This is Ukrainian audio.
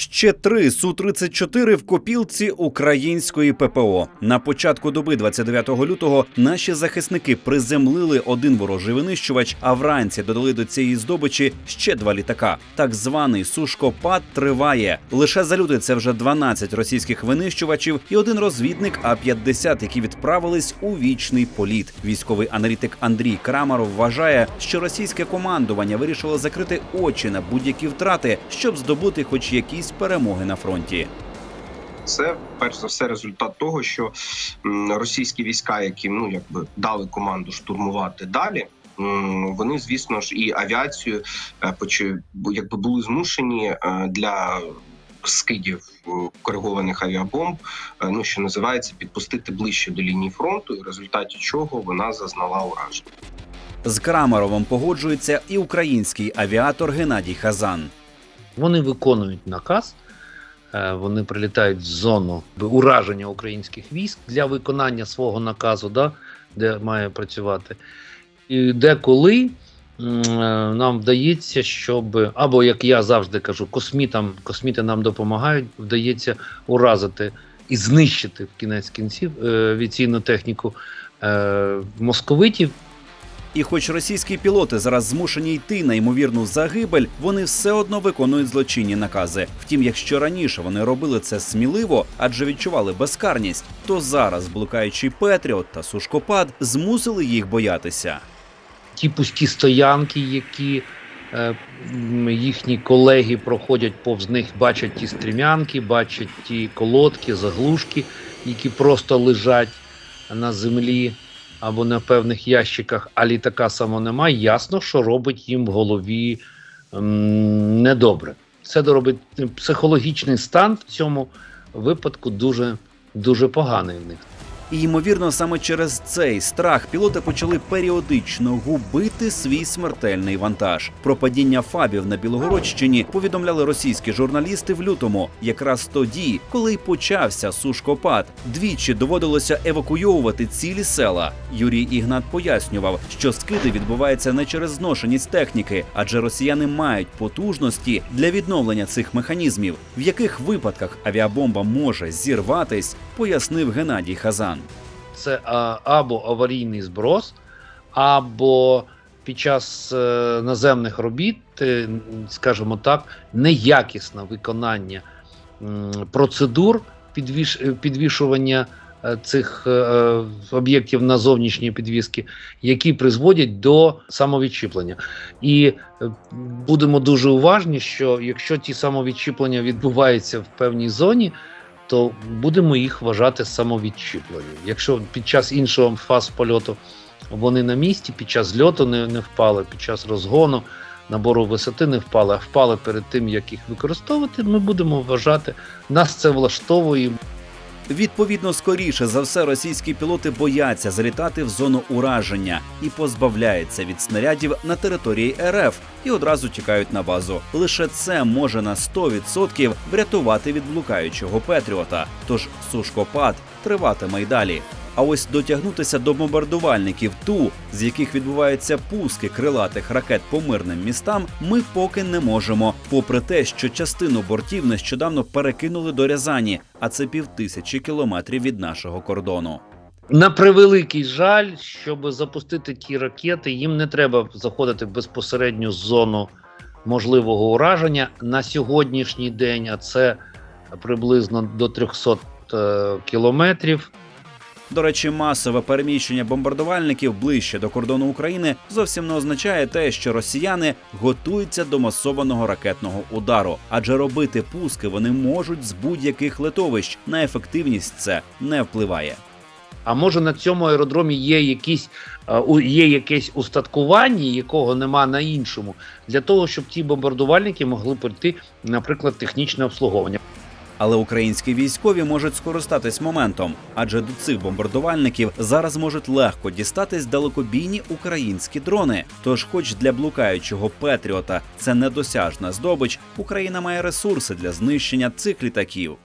Ще три су 34 в копілці української ППО. На початку доби 29 лютого наші захисники приземлили один ворожий винищувач, а вранці додали до цієї здобичі ще два літака. Так званий сушкопад триває. Лише за лютий це вже 12 російських винищувачів і один розвідник А-50, які відправились у вічний політ. Військовий аналітик Андрій Крамаров вважає, що російське командування вирішило закрити очі на будь-які втрати, щоб здобути хоч якісь перемоги на фронті. Це перш за все результат того, що російські війська, які ну якби дали команду штурмувати далі. Вони, звісно ж, і авіацію е, якби були змушені е, для скидів е, коригованих авіабомб, ну що називається, підпустити ближче до лінії фронту, і в результаті чого вона зазнала ураження. З Крамаровим погоджується і український авіатор Геннадій Хазан. Вони виконують наказ, е, вони прилітають в зону ураження українських військ для виконання свого наказу, да, де має працювати. І деколи е, нам вдається, щоб, або як я завжди кажу, космітам, косміти нам допомагають, вдається уразити і знищити в кінець кінців е, авіаційну техніку московитів. І хоч російські пілоти зараз змушені йти на ймовірну загибель, вони все одно виконують злочинні накази. Втім, якщо раніше вони робили це сміливо, адже відчували безкарність, то зараз блукаючий Петріот та Сушкопад змусили їх боятися. ті пусті стоянки, які е, їхні колеги проходять повз них, бачать ті стрімянки, бачать ті колодки, заглушки, які просто лежать на землі або на певних ящиках, а літака само немає, ясно, що робить їм в голові м, недобре. Це робить психологічний стан в цьому випадку дуже, дуже поганий в них. І ймовірно, саме через цей страх пілоти почали періодично губити свій смертельний вантаж. Про падіння фабів на Білогородщині повідомляли російські журналісти в лютому, якраз тоді, коли й почався сушкопад. Двічі доводилося евакуйовувати цілі села. Юрій Ігнат пояснював, що скиди відбуваються не через зношеність техніки, адже росіяни мають потужності для відновлення цих механізмів. В яких випадках авіабомба може зірватись, пояснив Геннадій Хазан. Це а, або аварійний зброс, або під час е, наземних робіт, е, скажімо так, неякісне виконання м, процедур підвіш, е, підвішування е, цих е, е, об'єктів на зовнішні підвіски, які призводять до самовідчіплення. І е, будемо дуже уважні, що якщо ті самовідчіплення відбуваються в певній зоні, то будемо їх вважати самовідчіпленням. Якщо під час іншого фаз польоту вони на місці, під час льоту не, не впали, під час розгону, набору висоти не впали, а впали перед тим, як їх використовувати, ми будемо вважати, нас це влаштовує. Відповідно, скоріше за все, російські пілоти бояться залітати в зону ураження і позбавляються від снарядів на території РФ і одразу тікають на базу. Лише це може на 100% врятувати від блукаючого Петріота. Тож сушкопад триватиме й далі. А ось дотягнутися до бомбардувальників ту, з яких відбуваються пуски крилатих ракет по мирним містам, ми поки не можемо. Попри те, що частину бортів нещодавно перекинули до Рязані, а це півтисячі кілометрів від нашого кордону. На превеликий жаль, щоб запустити ті ракети, їм не треба заходити в безпосередню зону можливого ураження на сьогоднішній день, а це приблизно до 300 е, кілометрів. До речі, масове переміщення бомбардувальників ближче до кордону України зовсім не означає те, що росіяни готуються до масованого ракетного удару, адже робити пуски вони можуть з будь-яких литовищ. На ефективність це не впливає. А може на цьому аеродромі є якісь е, є якесь устаткування, якого нема на іншому, для того, щоб ті бомбардувальники могли пройти, наприклад, технічне обслуговування. Але українські військові можуть скористатись моментом, адже до цих бомбардувальників зараз можуть легко дістатись далекобійні українські дрони. Тож, хоч для блукаючого Петріота це недосяжна здобич, Україна має ресурси для знищення цих літаків.